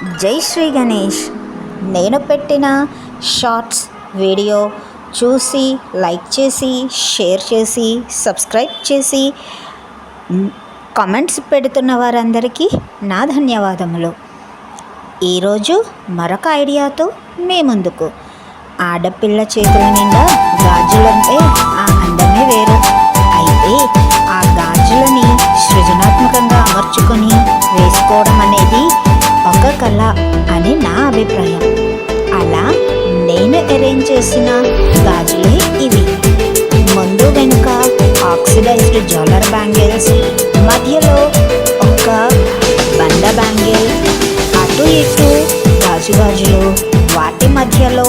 జై శ్రీ గణేష్. నేను పెట్టిన షార్ట్స్ వీడియో చూసి లైక్ చేసి షేర్ చేసి సబ్స్క్రైబ్ చేసి కామెంట్స్ పెడుతున్న వారందరికీ నా ధన్యవాదములు. ఈరోజు మరొక ఐడియాతో మీ ముందుకు. ఆడపిల్ల చేతుల నిండా గాజులంటే ఆ అందమే వేరు. అయితే ఆ గాజులని సృజనాత్మకంగా అమర్చుకొని వేసుకోవడం అనేది కళ అని నా అభిప్రాయం. అలా నేను అరేంజ్ చేసిన గాజులే ఇవి. ముందు వెనుక ఆక్సిడైజ్డ్ జ్యువెలర్ బ్యాంగిల్స్ మధ్యలో ఒక బండ బ్యాంగిల్ అటు ఇటు గాజు గాజులు వాటి మధ్యలో